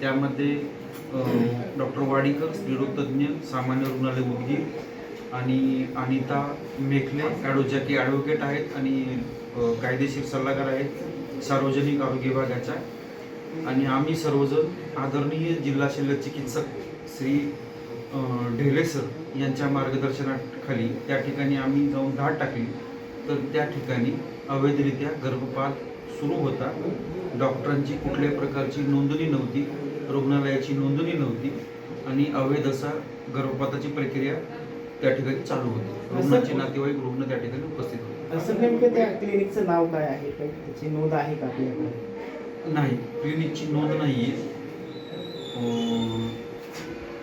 त्यामध्ये डॉक्टर वाडीकर स्त्रीरोगतज्ञ सामान्य रुग्णालय उदगीर आणि अनिता मेखले ॲडो ज्या की ॲडव्होकेट आहेत आणि कायदेशीर सल्लागार आहेत सार्वजनिक आरोग्य विभागाच्या. आणि आम्ही सर्वजण आदरणीय जिल्हा शल्य चिकित्सक श्री ढेले सर यांच्या मार्गदर्शनाखाली त्या ठिकाणी आम्ही जाऊन धाड टाकली. तर त्या ठिकाणी अवैधरित्या गर्भपात सुरू होता. डॉक्टरांची कुठल्याही प्रकारची नोंदणी नव्हती. रुग्णालयाची नोंदणी नव्हती. आणि अवैध असा गर्भपाताची प्रक्रिया त्या ठिकाणी चालू होती. रुग्णाचे नातेवाईक रुग्ण त्या ठिकाणी उपस्थित होते. असं नेमकं त्या क्लिनिकचं नाव काय आहे? त्याची नोंद आहे का आपल्याकडे? नाही क्लिनिकची नोंद नाही आहे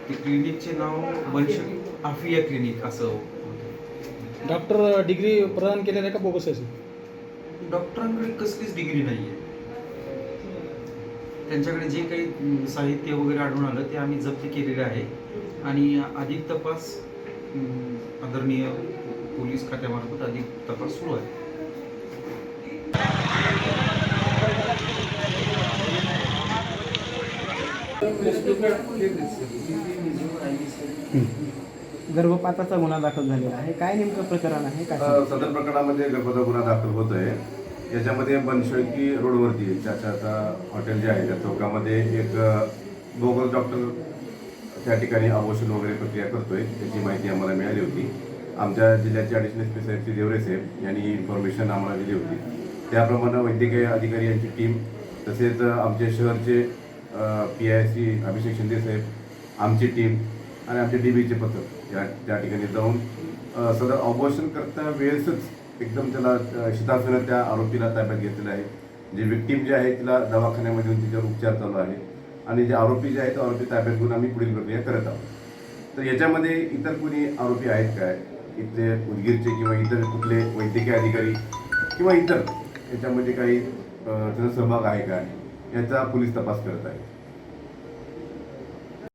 ते क्लिनिकचे नाव बनश आफिया क्लिनिक असं. डॉक्टर डिग्री प्रदान केलेलं आहे का बोगस sir? डॉक्टरांकडे कसलीच डिग्री नाही आहे त्यांच्याकडे जे काही साहित्य वगैरे आढळून आलं ते आम्ही जप्त केलेलं आहे. आणि अधिक तपास आदरणीय पोलीस खात्यामार्फत अधिक तपास सुरू आहे. गर्भपाताचा गुन्हा दाखल झालेला आहे. काय नेमकं प्रकरण आहे? काय सदर प्रकरणामध्ये गर्भपात गुन्हा दाखल होत आहे याच्यामध्ये बनशळकी रोडवरती चाचाचा हॉटेल जे आहे त्या चौकामध्ये एक बोगस डॉक्टर त्या ठिकाणी अबोशन वगैरे प्रक्रिया करतोय. त्याची माहिती आम्हाला मिळाली होती. आमच्या जिल्ह्याचे ॲडिशनल स्पेशालिटी देवरे साहेब यांनी ही इन्फॉर्मेशन आम्हाला दिली होती. त्याप्रमाणे वैद्यकीय अधिकारी यांची टीम तसेच आमचे शहरचे P I C Abhishek Shinde साहेब आमची टीम आणि आमचे डी बीचे पथक या त्या ठिकाणी जाऊन सदर ऑपरेशन करता वेळेसच एकदम त्याला अ, शिताफीनं त्या आरोपीला ताब्यात घेतलेलं आहे. जे विक्टीम जे आहे तिला दवाखान्यामध्ये येऊन तिच्यावर उपचार चालू आहे. आणि जे आरोपी जे आहेत आरोपी ताब्यात घेऊन आम्ही पुढील प्रक्रिया करत आहोत. तर याच्यामध्ये इतर कोणी आरोपी आहेत काय इथले उदगीरचे किंवा इतर कुठले वैद्यकीय अधिकारी किंवा इतर याच्यामध्ये काही अ, त्यांचा सहभाग आहे का? याचा पोलीस तपास करत आहे